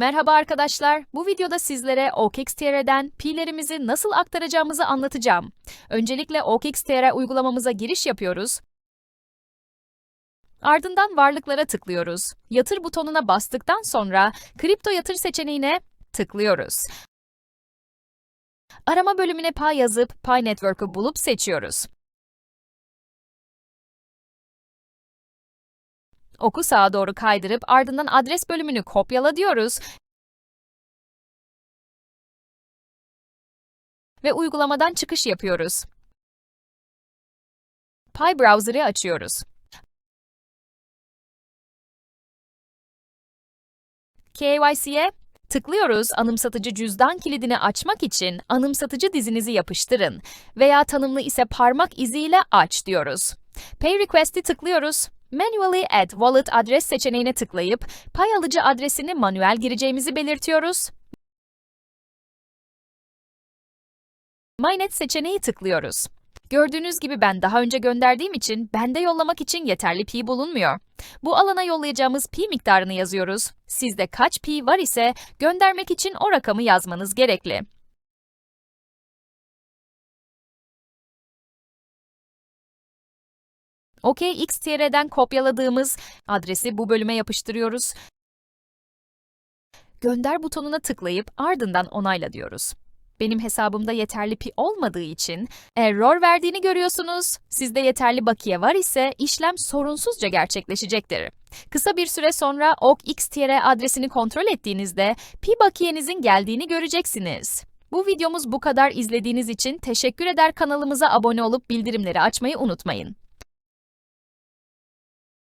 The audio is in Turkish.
Merhaba arkadaşlar. Bu videoda sizlere OKXTR'den pi'lerimizi nasıl aktaracağımızı anlatacağım. Öncelikle OKXTR uygulamamıza giriş yapıyoruz. Ardından varlıklara tıklıyoruz. Yatır butonuna bastıktan sonra kripto yatır seçeneğine tıklıyoruz. Arama bölümüne Pi yazıp Pi Network'ü bulup seçiyoruz. Oku sağa doğru kaydırıp ardından adres bölümünü kopyala diyoruz. Ve uygulamadan çıkış yapıyoruz. Pi Browser'ı açıyoruz. KYC'ye tıklıyoruz. Anımsatıcı cüzdan kilidini açmak için anımsatıcı dizinizi yapıştırın veya tanımlı ise parmak iziyle aç diyoruz. Pay Request'i tıklıyoruz. Manually Add Wallet adres seçeneğine tıklayıp pay alıcı adresini manuel gireceğimizi belirtiyoruz. MyNet seçeneği tıklıyoruz. Gördüğünüz gibi ben daha önce gönderdiğim için bende yollamak için yeterli pi bulunmuyor. Bu alana yollayacağımız pi miktarını yazıyoruz. Sizde kaç pi var ise göndermek için o rakamı yazmanız gerekli. OKXTR'den kopyaladığımız adresi bu bölüme yapıştırıyoruz. Gönder butonuna tıklayıp ardından onayla diyoruz. Benim hesabımda yeterli pi olmadığı için error verdiğini görüyorsunuz. Sizde yeterli bakiye var ise işlem sorunsuzca gerçekleşecektir. Kısa bir süre sonra OKXTR adresini kontrol ettiğinizde pi bakiyenizin geldiğini göreceksiniz. Bu videomuz bu kadar izlediğiniz için teşekkür eder kanalımıza abone olup bildirimleri açmayı unutmayın.